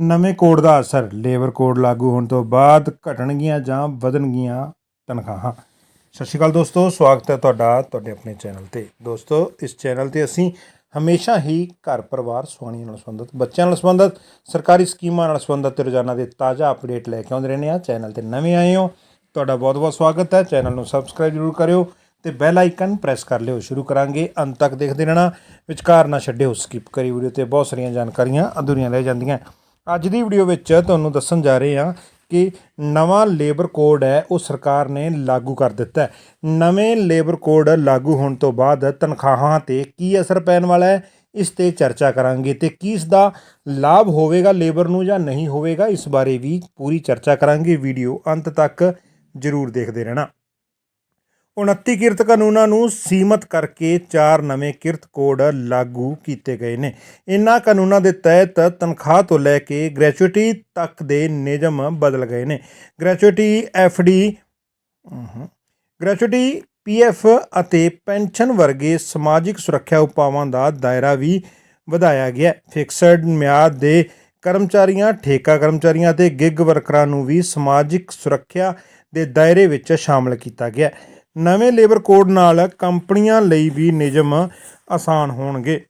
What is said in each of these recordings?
ਨਵੇਂ ਕੋਡ ਦਾ ਅਸਰ, labour code ਲਾਗੂ ਹੋਣ ਤੋਂ ਬਾਅਦ ਘਟਣਗੀਆਂ ਜਾਂ ਵਧਣਗੀਆਂ ਤਨਖਾਹਾਂ। ਸਤਿ ਸ਼੍ਰੀ ਅਕਾਲ ਦੋਸਤੋ, ਸਵਾਗਤ ਹੈ ਤੁਹਾਡਾ ਤੁਹਾਡੇ ਆਪਣੇ ਚੈਨਲ ਤੇ। ਦੋਸਤੋ, ਇਸ ਚੈਨਲ ਤੇ ਅਸੀਂ ਹਮੇਸ਼ਾ ਹੀ ਘਰ ਪਰਿਵਾਰ ਸੁਆਣੀਆਂ ਨਾਲ ਸੰਬੰਧਿਤ, ਬੱਚਿਆਂ ਨਾਲ ਸੰਬੰਧਿਤ, ਸਰਕਾਰੀ ਸਕੀਮਾਂ ਨਾਲ ਸੰਬੰਧਿਤ ਰੋਜ਼ਾਨਾ ਦੇ ਤਾਜ਼ਾ ਅਪਡੇਟ ਲੈ ਕੇ ਆਉਂਦੇ ਰਹਿੰਦੇ ਆ ਚੈਨਲ ਤੇ ਨਵੇਂ ਆਏ ਹੋ, ਤੁਹਾਡਾ ਬਹੁਤ ਬਹੁਤ ਸਵਾਗਤ ਹੈ। ਚੈਨਲ ਨੂੰ ਸਬਸਕ੍ਰਾਈਬ ਜ਼ਰੂਰ ਕਰਿਓ ਤੇ ਬੈਲ ਆਈਕਨ ਪ੍ਰੈਸ ਕਰ ਲਿਓ। ਸ਼ੁਰੂ ਕਰਾਂਗੇ, ਅੰਤ ਤੱਕ ਦੇਖਦੇ ਰਹਿਣਾ। ਵਿਚਕਾਰ ਨਾ ਛੱਡਿਓ, ਸਕਿਪ ਕਰੀ ਵੀਡੀਓ ਤੇ ਬਹੁਤ ਸਾਰੀਆਂ ਜਾਣਕਾਰੀਆਂ ਅਧੂਰੀਆਂ ਰਹਿ ਜਾਂਦੀਆਂ। ਅੱਜ ਦੀ ਵੀਡੀਓ ਵਿੱਚ ਤੁਹਾਨੂੰ ਦੱਸਣ ਜਾ ਰਹੇ ਹਾਂ ਕਿ ਨਵਾਂ ਲੇਬਰ ਕੋਡ ਹੈ, ਉਹ ਸਰਕਾਰ ਨੇ ਲਾਗੂ ਕਰ ਦਿੱਤਾ ਨਵੇਂ ਲੇਬਰ ਕੋਡ ਲਾਗੂ ਹੋਣ ਤੋਂ ਬਾਅਦ ਤਨਖਾਹਾਂ ਤੇ ਕੀ ਅਸਰ ਪੈਣ ਵਾਲਾ ਹੈ, ਇਸ ਤੇ ਚਰਚਾ ਕਰਾਂਗੇ ਤੇ ਕੀ ਇਸ ਦਾ ਲਾਭ ਹੋਵੇਗਾ ਲੇਬਰ ਨੂੰ ਜਾਂ ਨਹੀਂ ਹੋਵੇਗਾ, ਇਸ ਬਾਰੇ ਵੀ ਪੂਰੀ ਚਰਚਾ ਕਰਾਂਗੇ। ਵੀਡੀਓ ਅੰਤ ਤੱਕ ਜ਼ਰੂਰ ਦੇਖਦੇ ਰਹਿਣਾ। 29 ਕਿਰਤ ਕਾਨੂੰਨਾਂ ਨੂੰ ਸੀਮਤ ਕਰਕੇ ਚਾਰ ਨਵੇਂ ਕਿਰਤ ਕੋਡ ਲਾਗੂ ਕੀਤੇ ਗਏ ਨੇ। ਇਨ੍ਹਾਂ ਕਾਨੂੰਨਾਂ ਦੇ ਤਹਿਤ ਤਨਖਾਹ ਤੋਂ ਲੈ ਕੇ ਗ੍ਰੈਚੁਇਟੀ ਤੱਕ ਦੇ ਨਿਯਮ ਬਦਲ ਗਏ ਨੇ। ਗ੍ਰੈਚੁਇਟੀ ਐਫਡੀ ਗ੍ਰੈਚੁਇਟੀ ਪੀਐਫ ਅਤੇ ਪੈਨਸ਼ਨ ਵਰਗੇ ਸਮਾਜਿਕ ਸੁਰੱਖਿਆ ਉਪਾਵਾਂ ਦਾ ਦਾਇਰਾ ਵੀ ਵਧਾਇਆ ਗਿਆ ਫਿਕਸਡ ਮਿਆਦ ਦੇ ਕਰਮਚਾਰੀਆਂ, ਠੇਕਾ ਕਰਮਚਾਰੀਆਂ ਅਤੇ ਗਿਗ ਵਰਕਰਾਂ ਨੂੰ ਵੀ ਸਮਾਜਿਕ ਸੁਰੱਖਿਆ ਦੇ ਦਾਇਰੇ ਵਿੱਚ ਸ਼ਾਮਲ ਕੀਤਾ ਗਿਆ ਹੈ। ਨਵੇਂ ਲੇਬਰ ਕੋਡ ਨਾਲ ਕੰਪਨੀਆਂ ਲਈ ਵੀ ਨਿਯਮ ਆਸਾਨ ਹੋਣਗੇ।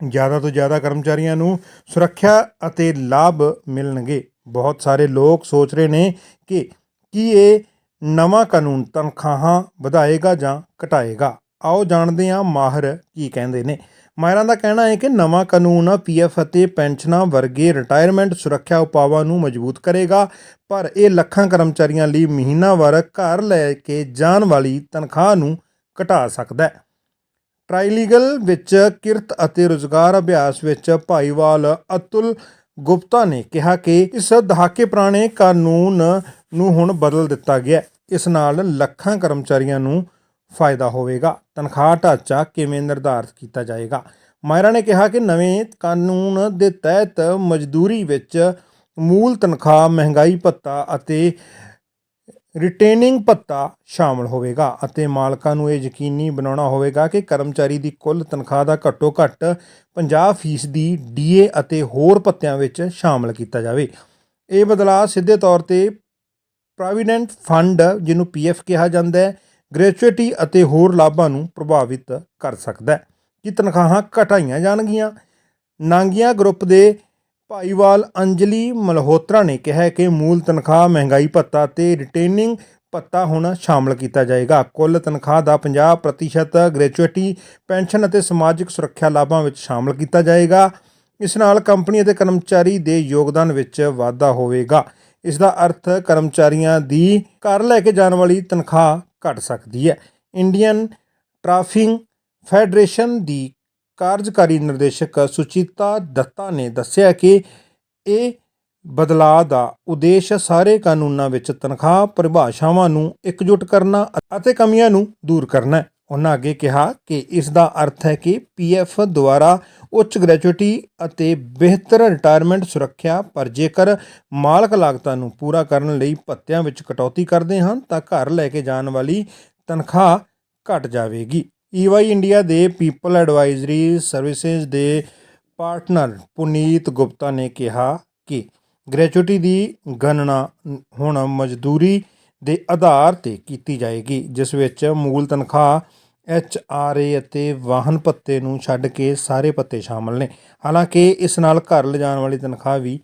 ਜ਼ਿਆਦਾ ਤੋਂ ਜ਼ਿਆਦਾ ਕਰਮਚਾਰੀਆਂ ਨੂੰ ਸੁਰੱਖਿਆ ਅਤੇ ਲਾਭ ਮਿਲਣਗੇ। ਬਹੁਤ ਸਾਰੇ ਲੋਕ ਸੋਚ ਰਹੇ ਨੇ ਕਿ ਕੀ ਇਹ ਨਵਾਂ ਕਾਨੂੰਨ ਤਨਖਾਹਾਂ ਵਧਾਏਗਾ ਜਾਂ ਘਟਾਏਗਾ। ਆਓ ਜਾਣਦੇ ਹਾਂ ਮਾਹਰ ਕੀ ਕਹਿੰਦੇ ਨੇ। ਮਾਹਿਰਾਂ ਦਾ ਕਹਿਣਾ ਹੈ ਕਿ ਨਵਾਂ ਕਾਨੂੰਨ ਪੀਐਫ ਅਤੇ ਪੈਨਸ਼ਨਾਂ ਵਰਗੇ ਰਿਟਾਇਰਮੈਂਟ ਸੁਰੱਖਿਆ ਉਪਾਵਾਂ ਨੂੰ ਮਜ਼ਬੂਤ ਕਰੇਗਾ, ਪਰ ਇਹ ਲੱਖਾਂ ਕਰਮਚਾਰੀਆਂ ਲਈ ਮਹੀਨਾਵਾਰ ਘਰ ਲੈ ਕੇ ਜਾਣ ਵਾਲੀ ਤਨਖਾਹ ਨੂੰ ਘਟਾ ਸਕਦਾ ਹੈ। ਟ੍ਰਾਈਲੀਗਲ ਵਿੱਚ ਕਿਰਤ ਅਤੇ ਰੁਜ਼ਗਾਰ ਅਭਿਆਸ ਵਿੱਚ ਭਾਈਵਾਲ ਅਤੁਲ ਗੁਪਤਾ ਨੇ ਕਿਹਾ ਕਿ ਇਸ ਦਹਾਕੇ ਪੁਰਾਣੇ ਕਾਨੂੰਨ ਨੂੰ ਹੁਣ ਬਦਲ ਦਿੱਤਾ ਗਿਆ ਇਸ ਨਾਲ ਲੱਖਾਂ ਕਰਮਚਾਰੀਆਂ ਨੂੰ ਫਾਇਦਾ ਹੋਵੇਗਾ। ਤਨਖਾਹ ਢਾਂਚਾ ਕਿਵੇਂ ਨਿਰਧਾਰਤ ਕੀਤਾ ਜਾਏਗਾ? ਮਾਇਰਾ ਨੇ ਕਿਹਾ ਕਿ ਨਵੇਂ ਕਾਨੂੰਨ ਦੇ ਤਹਿਤ ਮਜ਼ਦੂਰੀ ਵਿੱਚ ਮੂਲ ਤਨਖਾਹ, ਮਹਿੰਗਾਈ ਭੱਤਾ ਅਤੇ ਰਿਟੇਨਿੰਗ ਭੱਤਾ ਸ਼ਾਮਲ ਹੋਵੇਗਾ ਅਤੇ ਮਾਲਕਾਂ ਨੂੰ ਇਹ ਯਕੀਨੀ ਬਣਾਉਣਾ ਹੋਵੇਗਾ ਕਿ ਕਰਮਚਾਰੀ ਦੀ ਕੁੱਲ ਤਨਖਾਹ ਦਾ ਘੱਟੋ ਘੱਟ 50% ਦੀ ਡੀਏ ਅਤੇ ਹੋਰ ਭੱਤਿਆਂ ਵਿੱਚ ਸ਼ਾਮਲ ਕੀਤਾ ਜਾਵੇ। ਇਹ ਬਦਲਾਅ ਸਿੱਧੇ ਤੌਰ ਤੇ ਪ੍ਰੋਵੀਡੈਂਟ ਫੰਡ ਜਿਹਨੂੰ ਪੀਐਫ ਕਿਹਾ ਜਾਂਦਾ ਹੈ ਗ੍ਰੈਚੁਇਟੀ ਅਤੇ ਹੋਰ ਲਾਭਾਂ ਨੂੰ ਪ੍ਰਭਾਵਿਤ ਕਰ ਸਕਦਾ ਹੈ। ਕਿ ਤਨਖਾਹਾਂ ਘਟਾਈਆਂ ਜਾਣਗੀਆਂ? ਨਾਂਗੀਆਂ ਗਰੁੱਪ ਦੇ ਭਾਈਵਾਲ ਅੰਜਲੀ ਮਲਹੋਤਰਾ ਨੇ ਕਿਹਾ ਕਿ ਮੂਲ ਤਨਖਾਹ, ਮਹਿੰਗਾਈ ਭੱਤਾ ਤੇ ਰਿਟੇਨਿੰਗ ਭੱਤਾ ਹੁਣ ਸ਼ਾਮਲ ਕੀਤਾ ਜਾਏਗਾ। ਕੁੱਲ ਤਨਖਾਹ ਦਾ 50% ਗ੍ਰੈਚੁਇਟੀ ਪੈਨਸ਼ਨ ਅਤੇ ਸਮਾਜਿਕ ਸੁਰੱਖਿਆ ਲਾਭਾਂ ਵਿੱਚ ਸ਼ਾਮਲ ਕੀਤਾ ਜਾਏਗਾ। ਇਸ ਨਾਲ ਕੰਪਨੀ ਅਤੇ ਕਰਮਚਾਰੀ ਦੇ ਯੋਗਦਾਨ ਵਿੱਚ ਵਾਧਾ ਹੋਵੇਗਾ। ਇਸ ਦਾ ਅਰਥ ਕਰਮਚਾਰੀਆਂ ਦੀ ਘਰ ਲੈ ਕੇ ਜਾਣ ਵਾਲੀ ਤਨਖਾਹ ਘਟ ਸਕਦੀ ਹੈ। ਇੰਡੀਅਨ ਟ੍ਰਾਫਿੰਗ ਫੈਡਰੇਸ਼ਨ ਦੀ ਕਾਰਜਕਾਰੀ ਨਿਰਦੇਸ਼ਕ ਸੁਚਿਤਾ ਦੱਤਾ ਨੇ ਦੱਸਿਆ ਕਿ ਇਹ ਬਦਲਾਅ ਦਾ ਉਦੇਸ਼ ਸਾਰੇ ਕਾਨੂੰਨਾਂ ਵਿੱਚ ਤਨਖਾਹ ਪਰਿਭਾਸ਼ਾਵਾਂ ਨੂੰ ਇਕਜੁੱਟ ਕਰਨਾ ਅਤੇ ਕਮੀਆਂ ਨੂੰ ਦੂਰ ਕਰਨਾ ਹੈ। ਉਹਨਾਂ ਅੱਗੇ ਕਿਹਾ ਕਿ ਇਸ ਦਾ ਅਰਥ ਹੈ ਕਿ ਪੀਐਫ ਦੁਆਰਾ ਉੱਚ ਗ੍ਰੈਚੁਇਟੀ ਅਤੇ ਬਿਹਤਰ ਰਿਟਾਇਰਮੈਂਟ ਸੁਰੱਖਿਆ ਪਰ ਜੇਕਰ ਮਾਲਕ ਲਾਗਤਾਂ ਨੂੰ ਪੂਰਾ ਕਰਨ ਲਈ ਭੱਤਿਆਂ ਵਿੱਚ ਕਟੌਤੀ ਕਰਦੇ ਹਨ, ਤਾਂ ਘਰ ਲੈ ਕੇ ਜਾਣ ਵਾਲੀ ਤਨਖਾਹ ਘਟ ਜਾਵੇਗੀ। ਈਵਾਈ ਇੰਡੀਆ ਦੇ ਪੀਪਲ ਐਡਵਾਈਜ਼ਰੀ ਸਰਵਿਸਿਜ਼ ਦੇ ਪਾਰਟਨਰ ਪੁਨੀਤ ਗੁਪਤਾ ਨੇ ਕਿਹਾ ਕਿ ਗ੍ਰੈਚੁਇਟੀ ਦੀ ਗਣਨਾ ਹੁਣ ਮਜ਼ਦੂਰੀ ਦੇ ਆਧਾਰ ਤੇ ਕੀਤੀ ਜਾਏਗੀ ਜਿਸ ਵਿੱਚ ਮੂਲ ਤਨਖਾਹ ਐਚ ਆਰ ਏ ਅਤੇ ਵਾਹਨ ਭੱਤੇ ਨੂੰ ਛੱਡ ਕੇ ਸਾਰੇ ਭੱਤੇ ਸ਼ਾਮਲ ਨੇ। ਹਾਲਾਂਕਿ ਇਸ ਨਾਲ ਘਰ ਲਿਜਾਣ ਵਾਲੀ ਤਨਖਾਹ ਵੀ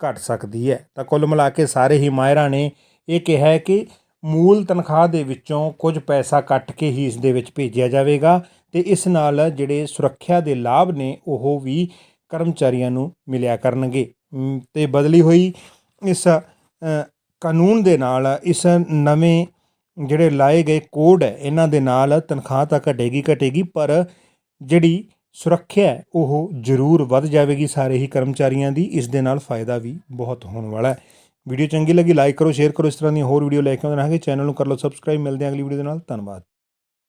ਘਟ ਸਕਦੀ ਹੈ। ਤਾਂ ਕੁੱਲ ਮਿਲਾ ਕੇ ਸਾਰੇ ਹੀ ਮਾਹਿਰਾਂ ਨੇ ਇਹ ਕਿਹਾ ਕਿ ਮੂਲ ਤਨਖਾਹ ਦੇ ਵਿੱਚੋਂ ਕੁਝ ਪੈਸਾ ਕੱਟ ਕੇ ਹੀ ਇਸ ਦੇ ਵਿੱਚ ਭੇਜਿਆ ਜਾਵੇਗਾ ਤੇ ਇਸ ਨਾਲ ਜਿਹੜੇ ਸੁਰੱਖਿਆ ਦੇ ਲਾਭ ਨੇ ਉਹ ਵੀ ਕਰਮਚਾਰੀਆਂ ਨੂੰ ਮਿਲਿਆ ਕਰਨਗੇ। ਅਮ, ਤੇ ਬਦਲੀ ਹੋਈ ਇਸ ਕਾਨੂੰਨ ਦੇ ਨਾਲ ਇਸ ਨਵੇਂ ਜਿਹੜੇ ਲਾਏ ਗਏ ਕੋਡ ਹੈ, ਇਹਨਾਂ ਦੇ ਨਾਲ ਤਨਖਾਹ ਤਾਂ ਘਟੇਗੀ ਘਟੇਗੀ, ਪਰ ਜਿਹੜੀ ਸੁਰੱਖਿਆ ਉਹ ਜ਼ਰੂਰ ਵੱਧ ਜਾਵੇਗੀ ਸਾਰੇ ਹੀ ਕਰਮਚਾਰੀਆਂ ਦੀ, ਇਸ ਦੇ ਨਾਲ ਫਾਇਦਾ ਵੀ ਬਹੁਤ ਹੋਣ ਵਾਲਾ ਹੈ। ਵੀਡੀਓ ਚੰਗੀ ਲੱਗੀ ਲਾਈਕ ਕਰੋ ਸ਼ੇਅਰ ਕਰੋ, ਇਸ ਤਰ੍ਹਾਂ ਦੀਆਂ ਹੋਰ ਵੀਡੀਓ ਲੈ ਕੇ ਆਉਂਦੇ ਰਹਾਂਗੇ। ਚੈਨਲ ਨੂੰ ਕਰ ਲਓ ਸਬਸਕ੍ਰਾਈਬ ਮਿਲਦੇ ਹਾਂ ਅਗਲੀ ਵੀਡੀਓ ਦੇ ਨਾਲ। ਧੰਨਵਾਦ।